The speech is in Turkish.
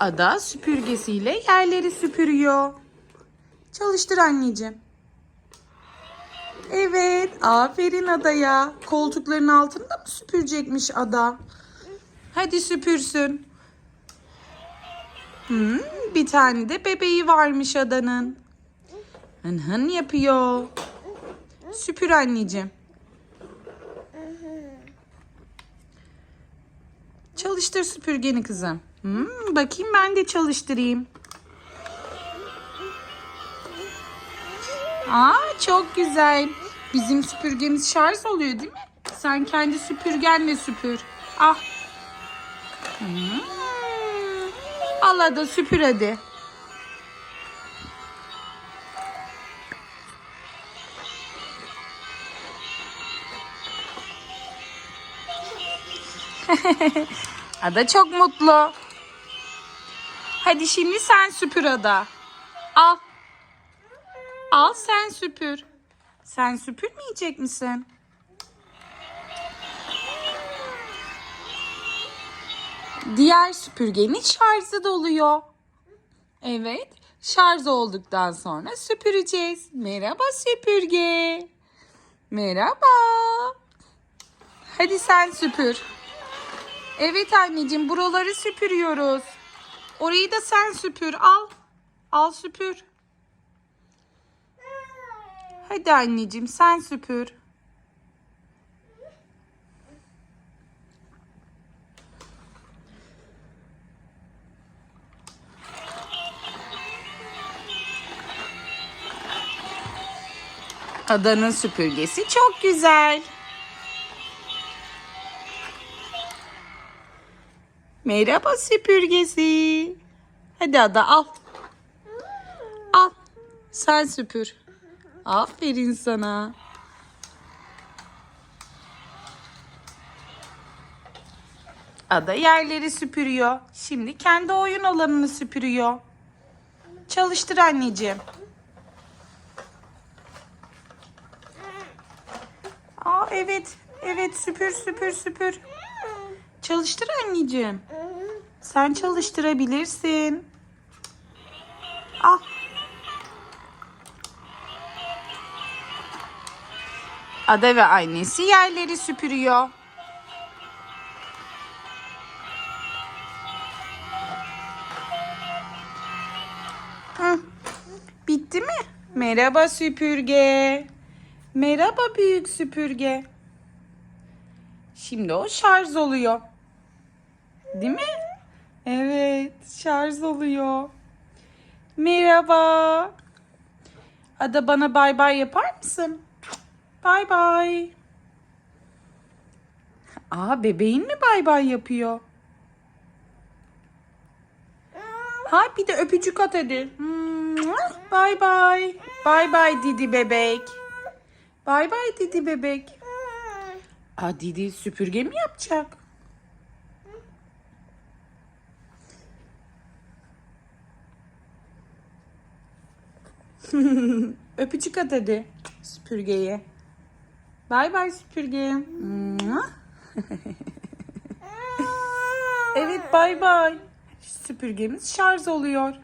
Ada süpürgesiyle yerleri süpürüyor. Çalıştır anneciğim. Evet, aferin adaya. Koltukların altında mı süpürecekmiş ada? Hadi süpürsün. Hmm, bir tane de bebeği varmış adanın. Hın hın yapıyor. Süpür anneciğim. Çalıştır süpürgeni kızım. Hmm, bakayım ben de çalıştırayım. Aa çok güzel. Bizim süpürgemiz şarj oluyor değil mi? Sen kendi süpürgenle süpür. Ah. Hmm. Allah da süpür hadi. Ada çok mutlu. Hadi şimdi sen süpür Ada. Al. Al sen süpür. Sen süpürmeyecek misin? Diğer süpürgenin şarjı doluyor. Evet, şarj olduktan sonra süpüreceğiz. Merhaba süpürge. Merhaba. Hadi sen süpür. Evet anneciğim, buraları süpürüyoruz. Orayı da sen süpür. Al. Al süpür. Hadi anneciğim sen süpür. Adanın süpürgesi çok güzel. Merhaba süpürgesi. Hadi ada al. Al. Sen süpür. Aferin sana. Ada yerleri süpürüyor. Şimdi kendi oyun alanını süpürüyor. Çalıştır anneciğim. Aa evet. Evet süpür süpür süpür. Çalıştır anneciğim. Sen çalıştırabilirsin. Al. Ada ve annesi yerleri süpürüyor. Hı. Bitti mi? Merhaba süpürge. Merhaba büyük süpürge. Şimdi o şarj oluyor. Değil mi? Evet, şarj oluyor. Merhaba. Ada bana bay bay yapar mısın? Bay bay. Aa bebeğin mi bay bay yapıyor? Ha bir de öpücük at hadi. Bay bay. Bay bay Didi bebek. Bay bay Didi bebek. Aa Didi süpürge mi yapacak? Öpücük at hadi süpürgeye. Bay bay süpürge. evet bay bay. Süpürgemiz şarj oluyor.